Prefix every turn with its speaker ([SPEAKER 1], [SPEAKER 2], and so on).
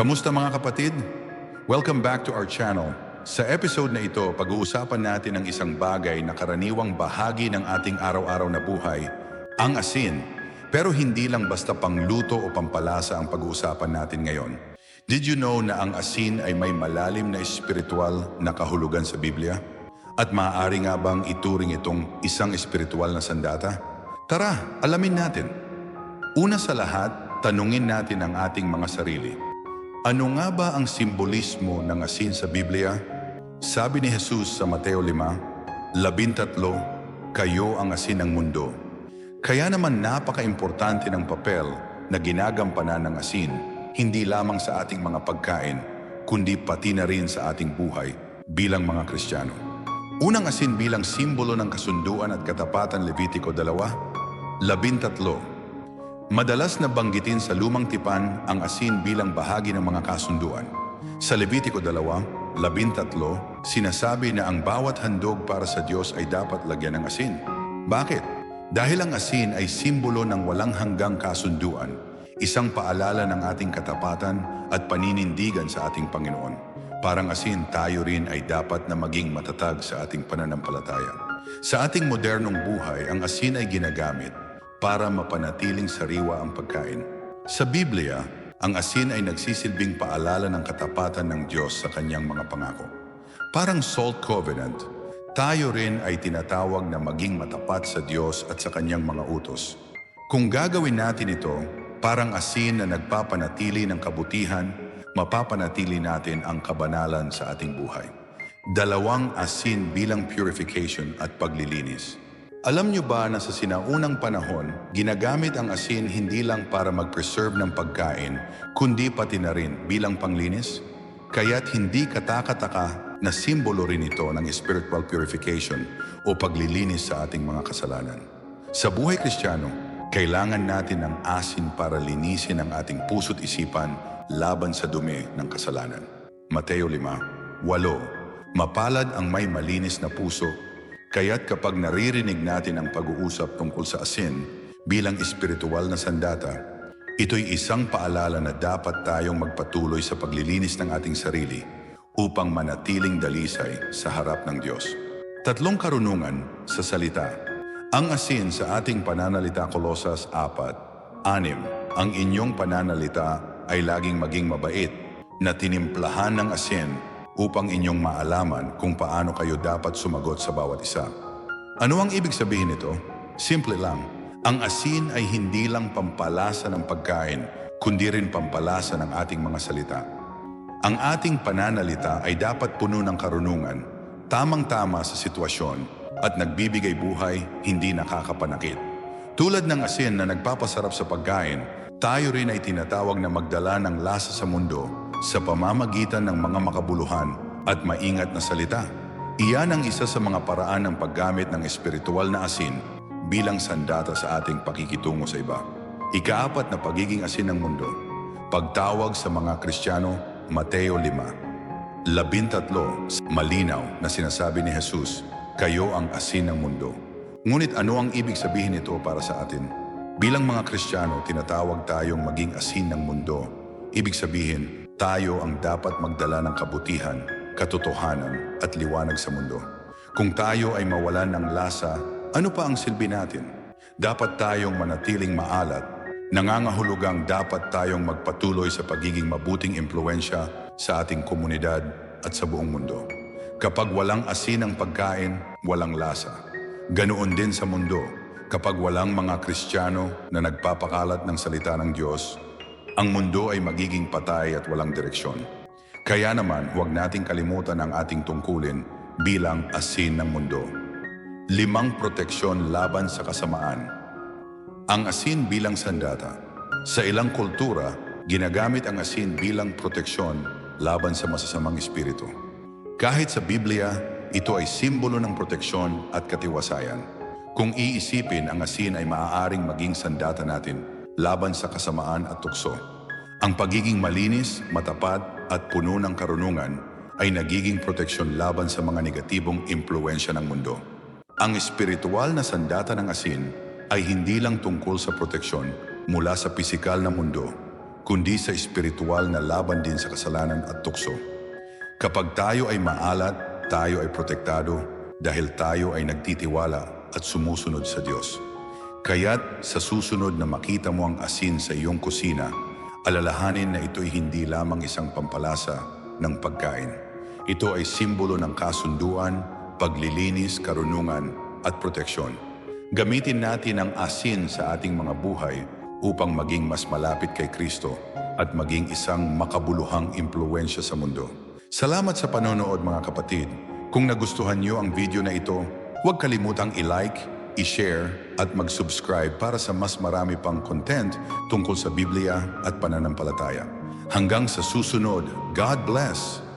[SPEAKER 1] Kamusta mga kapatid? Welcome back to our channel. Sa episode na ito, pag-uusapan natin ang isang bagay na karaniwang bahagi ng ating araw-araw na buhay, ang asin. Pero hindi lang basta pangluto o pampalasa ang pag-uusapan natin ngayon. Did you know na ang asin ay may malalim na espiritual na kahulugan sa Biblia? At maaari nga bang ituring itong isang espiritual na sandata? Tara, alamin natin. Una sa lahat, tanungin natin ang ating mga sarili. Ano nga ba ang simbolismo ng asin sa Biblia? Sabi ni Jesus sa Mateo 5, labintatlo, kayo ang asin ng mundo. Kaya naman napaka-importante ng papel na ginagampanan ng asin, hindi lamang sa ating mga pagkain, kundi pati na rin sa ating buhay bilang mga Kristiyano. Unang asin bilang simbolo ng kasunduan at katapatan Levitico 2, labintatlo, Madalas na banggitin sa lumang tipan ang asin bilang bahagi ng mga kasunduan. Sa Levitico 2, 13, sinasabi na ang bawat handog para sa Diyos ay dapat lagyan ng asin. Bakit? Dahil ang asin ay simbolo ng walang hanggang kasunduan, isang paalala ng ating katapatan at paninindigan sa ating Panginoon. Parang asin, tayo rin ay dapat na maging matatag sa ating pananampalataya. Sa ating modernong buhay, ang asin ay ginagamit para mapanatiling sariwa ang pagkain. Sa Biblia, ang asin ay nagsisilbing paalala ng katapatan ng Diyos sa kanyang mga pangako. Parang salt covenant, tayo rin ay tinatawag na maging matapat sa Diyos at sa kanyang mga utos. Kung gagawin natin ito, parang asin na nagpapanatili ng kabutihan, mapapanatili natin ang kabanalan sa ating buhay. Dalawang asin bilang purification at paglilinis. Alam niyo ba na sa sinaunang panahon, ginagamit ang asin hindi lang para mag-preserve ng pagkain, kundi pati na rin bilang panglinis? Kaya't hindi katakataka na simbolo rin ito ng spiritual purification o paglilinis sa ating mga kasalanan. Sa buhay kristyano, kailangan natin ng asin para linisin ang ating puso't isipan laban sa dumi ng kasalanan. Mateo 5, 8 Mapalad ang may malinis na puso Kaya't kapag naririnig natin ang pag-uusap tungkol sa asin bilang espiritual na sandata, ito'y isang paalala na dapat tayong magpatuloy sa paglilinis ng ating sarili upang manatiling dalisay sa harap ng Diyos. Tatlong karunungan sa salita. Ang asin sa ating pananalita Kolosas 4, anim, ang inyong pananalita ay laging maging mabait na tinimplahan ng asin upang inyong maalaman kung paano kayo dapat sumagot sa bawat isa. Ano ang ibig sabihin nito? Simple lang. Ang asin ay hindi lang pampalasa ng pagkain, kundi rin pampalasa ng ating mga salita. Ang ating pananalita ay dapat puno ng karunungan, tamang-tama sa sitwasyon, at nagbibigay buhay, hindi nakakapanakit. Tulad ng asin na nagpapasarap sa pagkain, tayo rin ay tinatawag na magdala ng lasa sa mundo sa pamamagitan ng mga makabuluhan at maingat na salita. Iyan ang isa sa mga paraan ng paggamit ng espiritual na asin bilang sandata sa ating pakikitungo sa iba. Ikaapat na pagiging asin ng mundo. Pagtawag sa mga Kristiyano, Mateo 5. Labintatlo, malinaw na sinasabi ni Jesus, kayo ang asin ng mundo. Ngunit ano ang ibig sabihin nito para sa atin? Bilang mga Kristiyano, tinatawag tayong maging asin ng mundo. Ibig sabihin, tayo ang dapat magdala ng kabutihan, katotohanan at liwanag sa mundo. Kung tayo ay mawalan ng lasa, ano pa ang silbi natin? Dapat tayong manatiling maalat. Nangangahulugang dapat tayong magpatuloy sa pagiging mabuting impluensya sa ating komunidad at sa buong mundo. Kapag walang asin ang pagkain, walang lasa. Ganoon din sa mundo, kapag walang mga Kristiyano na nagpapakalat ng salita ng Diyos, ang mundo ay magiging patay at walang direksyon. Kaya naman, huwag nating kalimutan ang ating tungkulin bilang asin ng mundo. Limang proteksyon laban sa kasamaan. Ang asin bilang sandata. Sa ilang kultura, ginagamit ang asin bilang proteksyon laban sa masasamang espiritu. Kahit sa Biblia, ito ay simbolo ng proteksyon at katiwasayan. Kung iisipin, ang asin ay maaaring maging sandata natin laban sa kasamaan at tukso. Ang pagiging malinis, matapat at puno ng karunungan ay nagiging proteksyon laban sa mga negatibong impluensya ng mundo. Ang espiritual na sandata ng asin ay hindi lang tungkol sa proteksyon mula sa pisikal na mundo, kundi sa espiritual na laban din sa kasalanan at tukso. Kapag tayo ay maalat, tayo ay protektado dahil tayo ay nagtitiwala at sumusunod sa Diyos. Kaya't sa susunod na makita mo ang asin sa iyong kusina, alalahanin na ito'y hindi lamang isang pampalasa ng pagkain. Ito ay simbolo ng kasunduan, paglilinis, karunungan at proteksyon. Gamitin natin ang asin sa ating mga buhay upang maging mas malapit kay Kristo at maging isang makabuluhang impluensya sa mundo. Salamat sa panonood mga kapatid. Kung nagustuhan niyo ang video na ito, huwag kalimutang i-like, i-share at mag-subscribe para sa mas marami pang content tungkol sa Biblia at pananampalataya. Hanggang sa susunod, God bless!